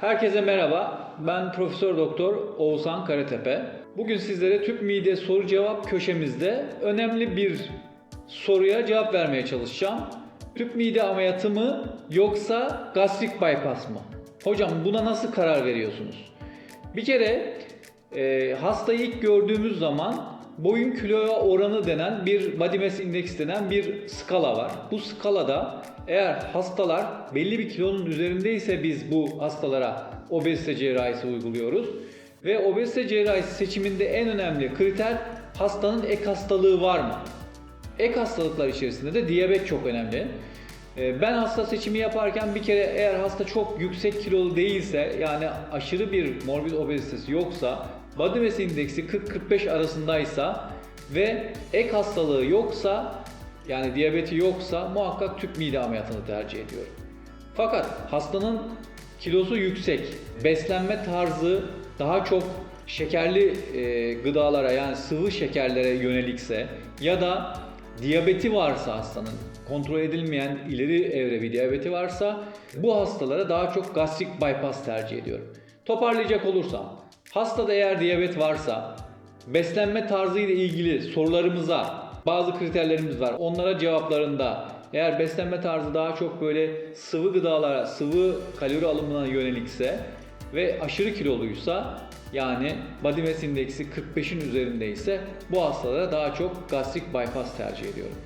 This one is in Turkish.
Herkese merhaba. Ben Profesör Doktor Oğuzhan Karatepe. Bugün sizlere tüp mide soru cevap köşemizde önemli bir soruya cevap vermeye çalışacağım. Tüp mide ameliyatı mı yoksa gastrik bypass mı? Hocam buna nasıl karar veriyorsunuz? Bir kere e, hastayı ilk gördüğümüz zaman boyun kiloya oranı denen bir body mass index denen bir skala var. Bu skalada eğer hastalar belli bir kilonun üzerindeyse biz bu hastalara obezite cerrahisi uyguluyoruz. Ve obezite cerrahisi seçiminde en önemli kriter hastanın ek hastalığı var mı? Ek hastalıklar içerisinde de diyabet çok önemli. Ee, Ben hasta seçimi yaparken bir kere eğer hasta çok yüksek kilolu değilse yani aşırı bir morbid obezitesi yoksa body mass indeksi 40-45 arasındaysa ve ek hastalığı yoksa yani diyabeti yoksa muhakkak tüp mide ameliyatını tercih ediyorum. Fakat hastanın kilosu yüksek, beslenme tarzı daha çok şekerli e, gıdalara yani sıvı şekerlere yönelikse ya da diyabeti varsa hastanın kontrol edilmeyen ileri evre bir diyabeti varsa bu hastalara daha çok gastrik bypass tercih ediyorum. Toparlayacak olursam hastada eğer diyabet varsa beslenme tarzı ile ilgili sorularımıza bazı kriterlerimiz var. Onlara cevaplarında eğer beslenme tarzı daha çok böyle sıvı gıdalara, sıvı kalori alımına yönelikse ve aşırı kiloluysa yani body mass indeksi 45'in üzerindeyse bu hastalara daha çok gastrik bypass tercih ediyorum.